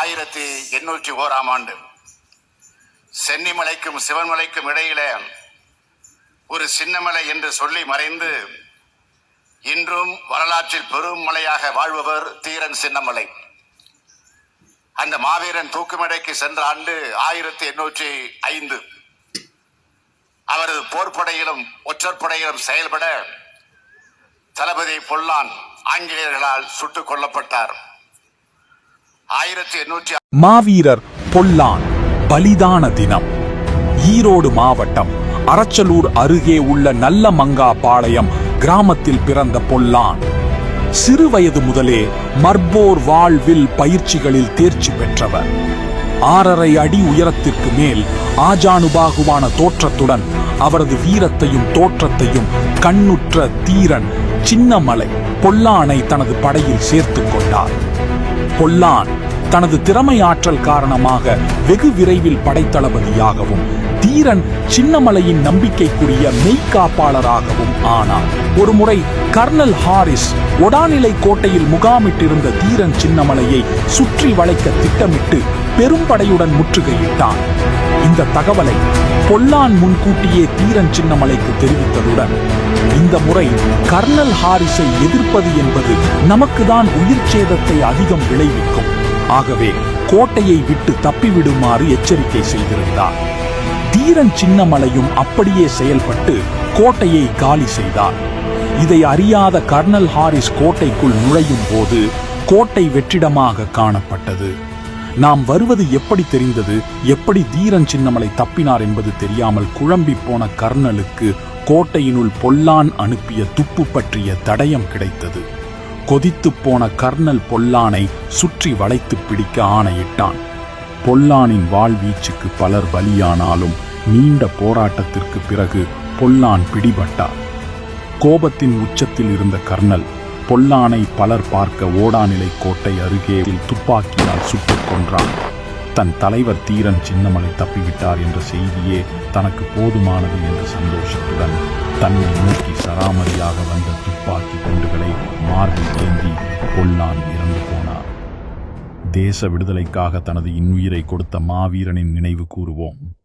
ஆயிரத்தி எண்ணூற்றி ஓராம் ஆண்டு. சென்னிமலைக்கும் சிவன்மலைக்கும் இடையிலே ஒரு சின்னமலை என்று சொல்லி மறைந்து இன்றும் வரலாற்றில் பெரும் மலையாக வாழ்பவர் தீரன் சின்னமலை. அந்த மாவீரன் தூக்குமடைக்கு சென்ற ஆண்டு ஆயிரத்தி எண்ணூற்றி ஐந்து. அவரது போர்ப்படையிலும் ஒற்றற்படையிலும் செயல்பட தளபதி பொல்லான் ஆங்கிலேயர்களால் சுட்டுக் கொல்லப்பட்டார். ஆயிரத்தி எண்ணூற்றி மாவீரர் பொல்லான் பலிதான தினம். ஈரோடு மாவட்டம் அரச்சலூர் அருகே உள்ள நல்ல மங்கா பாளையம் கிராமத்தில் பிறந்த பொல்லான். சிறுவயது முதலே மர்போர் வாழ்வில் பயிற்சிகளில் தேர்ச்சி பெற்றவர். ஆறரை அடி உயரத்திற்கு மேல் ஆஜானுபாகுவான தோற்றத்துடன் அவரது வீரத்தையும் தோற்றத்தையும் கண்ணுற்ற தீரன் சின்னமலை பொல்லானை தனது படையில் சேர்த்துக் கொண்டார். பொல்லான் தனது திறமை ஆற்றல் காரணமாக வெகு விரைவில் படைத்தளபதியாகவும் தீரன் சின்னமலையின் நம்பிக்கைக்குரிய மெய்காப்பாளராகவும் ஆனார் ஒருமுறை கர்னல் ஹாரிஸ் ஒடாநிலை கோட்டையில் முகாமிட்டிருந்த தீரன் சின்னமலையை சுற்றி வளைக்க திட்டமிட்டு பெரும்படையுடன் முற்றுகையிட்டான். இந்த தகவலை பொல்லான் முன்கூட்டியே தீரன் சின்னமலைக்கு தெரிவித்ததுடன் இந்த முறை கர்னல் ஹாரிஸை எதிர்ப்பது என்பது நமக்குதான் உயிர் சேதத்தை அதிகம் விளைவிக்கும். ஆகவே கோட்டையை விட்டு தப்பிவிடுமாறு எச்சரிக்கை செய்திருந்தார். தீரன் சின்னமலையும் அப்படியே செயல்பட்டு கோட்டையை காலி செய்தார். இதை அறியாத கர்னல் ஹாரிஸ் கோட்டைக்குள் நுழையும் போது கோட்டை வெற்றிடமாக காணப்பட்டது. நாம் வருவது எப்படி தெரிந்தது? எப்படி தீரன் சின்னமலை தப்பினார் என்பது தெரியாமல் குழம்பி போன கர்னலுக்கு கோட்டையினுள் பொல்லான் அனுப்பிய துப்பு பற்றிய தடயம் கிடைத்தது. கொதித்துப் போன கர்னல் பொல்லானை சுற்றி வளைத்து பிடிக்க ஆணையிட்டான். பொல்லானின் வாழ்வீச்சுக்கு பலர் பலியானாலும் நீண்ட போராட்டத்திற்கு பிறகு பொல்லான் பிடிபட்டார். கோபத்தின் உச்சத்தில் இருந்த கர்னல் பொல்லானை பலர் பார்க்க ஓடாநிலை கோட்டை அருகே துப்பாக்கியால் சுட்டுக் கொன்றான். தன் தலைவர் தீரன் சின்னமலை தப்பிவிட்டார் என்ற செய்தியே தனக்கு போதுமானது என்ற சந்தோஷத்துடன் தன்னை நோக்கி சராமரியாக வந்த துப்பாக்கி குண்டுகளை மார்பில் ஏந்தி பொல்லான் இறந்து போனார் தேச விடுதலைக்காக தனது இன்னுயிரை கொடுத்த மாவீரனின் நினைவு கூறுவோம்.